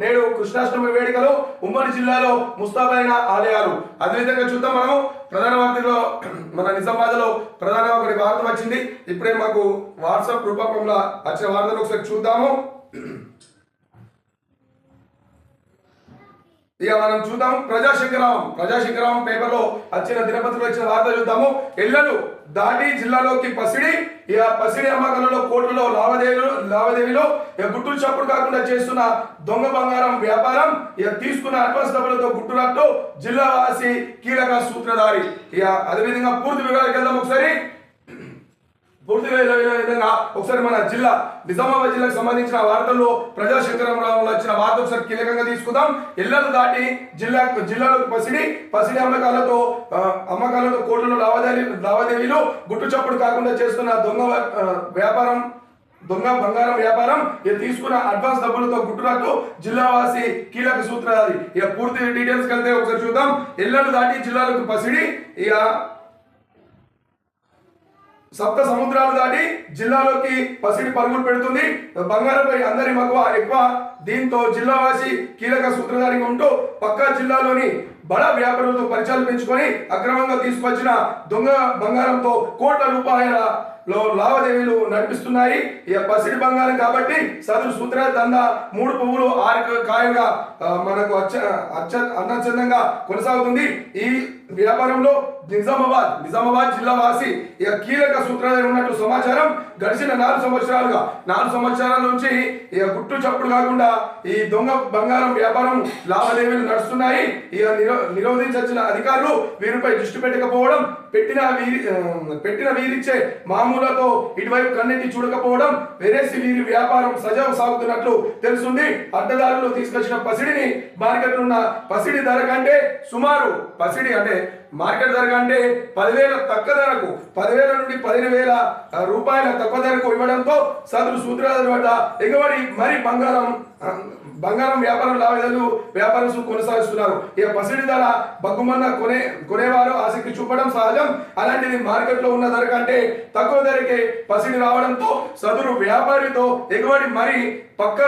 నేడు కృష్ణాష్టమి వేడుకలు ఉమ్మడి జిల్లాలో ముస్తాబైన ఆలయాలు. అదేవిధంగా చూద్దాం మనం ప్రధాన వార్తలో మన నిజామాబాద్లో ప్రధాన ఒకటి వార్త వచ్చింది. ఇప్పుడే మాకు వాట్సాప్ రూపకంలో వచ్చిన వార్తలు ఒకసారి చూద్దాము. ఇక మనం చూద్దాం ప్రజాశంకరావం ప్రజాశంకరావం పేపర్లో వచ్చిన దినపత్రికలో వచ్చిన వార్త చూద్దాము. ఎల్లలు దాటి జిల్లాలోకి పసిడి ఇక పసిడి అమ్మకాలలో కోట్లలో లావాదేవీలు లావాదేవీలో ఇక గుట్టులు చప్పుడు కాకుండా చేస్తున్న దొంగ బంగారం వ్యాపారం ఇక తీసుకున్న అడ్వాన్స్ డబ్బులతో గుట్టులాట్టు జిల్లా వాసి కీలక సూత్రధారి. ఇక అదేవిధంగా పూర్తి వివరాలకు వెళ్దాం ఒకసారి. పూర్తిగా ఇలా విధంగా ఒకసారి మన జిల్లా నిజామాబాద్ జిల్లాకు సంబంధించిన వార్తల్లో ప్రజాశంకరంలో వచ్చిన వార్త ఒకసారి కీలకంగా తీసుకుందాం. ఇళ్ళను దాటి జిల్లా జిల్లాలోకి పసిడి పసిడి అమ్మకాలతో అమ్మకాలతో కోట్లలో లావాదేవీ లావాదేవీలు గుట్టు చప్పుడు కాకుండా చేస్తున్న దొంగ వ్యాపారం దొంగ బంగారం వ్యాపారం ఇక తీసుకున్న అడ్వాన్స్ డబ్బులతో గుట్టునట్టు జిల్లావాసి కీలక సూత్రధారి ఇక పూర్తి డీటెయిల్స్ కలితే ఒకసారి చూద్దాం. ఇళ్ళను దాటి జిల్లాలకు పసిడి ఇక సప్త సముద్రాలు దాటి జిల్లాలోకి పసిడి పరుగులు పెడుతుంది. బంగారంపై అందరి మగవ ఎక్కువ. దీంతో జిల్లావాసి కీలక సూత్రధారిగా ఉంటూ పక్కా జిల్లాలోని బడ వ్యాపారులతో పరిచయాలు పెంచుకొని అక్రమంగా తీసుకొచ్చిన దొంగ బంగారంతో కోట్ల రూపాయల లో లావాదేవీలు నడిపిస్తున్నాయి. ఇక పసిడి బంగారం కాబట్టి సదు సూత్ర దంద మూడు పువ్వులు ఆరు కాయలుగా మనకు అచ్చ అచ్చ అన్నచందంగా కొనసాగుతుంది. ఈ వ్యాపారంలో నిజామాబాద్ నిజామాబాద్ జిల్లా వాసి ఇక కీలక సూత్రాలు ఉన్నట్టు సమాచారం గడిచిన నాలుగు సంవత్సరాలుగా. నాలుగు సంవత్సరాల నుంచి ఇక గుట్టు చప్పుడు కాకుండా ఈ దొంగ బంగారం వ్యాపారం లావాదేవీలు నడుస్తున్నాయి. ఇక నిరో నిరోధించిన అధికారులు వీరిపై దృష్టి పెట్టకపోవడం పెట్టిన వీరి పెట్టిన వీరిచ్చే మామూలతో ఇటువైపు కన్నెత్తి చూడకపోవడం వెరేసి వీరి వ్యాపారం సజావు సాగుతున్నట్లు తెలుస్తుంది అడ్డదారులు తీసుకొచ్చిన పసిడిని మార్కెట్ ఉన్న పసిడి ధర కంటే సుమారు పసిడి అంటే fe మార్కెట్ ధర కంటే పదివేల తక్కువ ధరకు పదివేల నుండి పదిహేను వేల రూపాయల తక్కువ ధరకు ఇవ్వడంతో సదరు సూత్రాల వద్ద ఎగబడి మరి బంగారం బంగారం వ్యాపారం లావాదేవీలు వ్యాపారం కొనసాగిస్తున్నారు. ఇక పసిడి ధర బగ్గుమన్న కొనే కొనేవారు ఆసక్తి చూపడం సహజం. అలాంటిది మార్కెట్లో ఉన్న ధర కంటే తక్కువ ధరకే పసిడి రావడంతో సదురు వ్యాపారితో ఎగుబడి మరి పక్క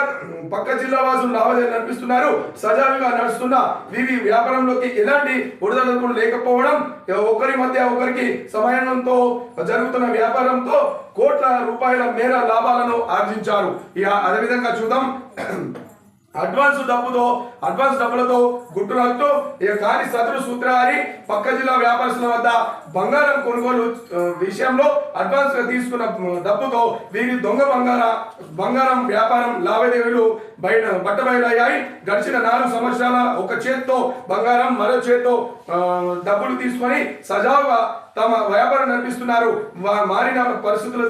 పక్క జిల్లా వాసులు లావాదేవీలు నడిపిస్తున్నారు. సజావుగా నడుస్తున్న వీరి వ్యాపారంలోకి ఎలాంటి ఉడదడుకులు లేకపోవడం ఒకరి మధ్య ఒకరికి సమయంతో జరుగుతున్న వ్యాపారంతో కోట్ల రూపాయల మేర లాభాలను ఆర్జించారు. ఇక అదేవిధంగా చూద్దాం. అడ్వాన్స్ డబ్బుతో అడ్వాన్స్ డబ్బులతో గుట్టునట్టు ఇక కాని సదరు సూత్రధారి పక్క జిల్లా వ్యాపారస్తుల వద్ద బంగారం కొనుగోలు విషయంలో అడ్వాన్స్గా తీసుకున్న డబ్బుతో వీరి దొంగ బంగార బంగారం వ్యాపారం లావాదేవీలు బయట బట్ట బయలయ్యాయి గడిచిన నాలుగు సంవత్సరాల ఒక చేత్తో బంగారం మరో చేత్తో డబ్బులు తీసుకొని సజావుగా తమ వ్యాపారం నడిపిస్తున్నారు. మారిన పరిస్థితుల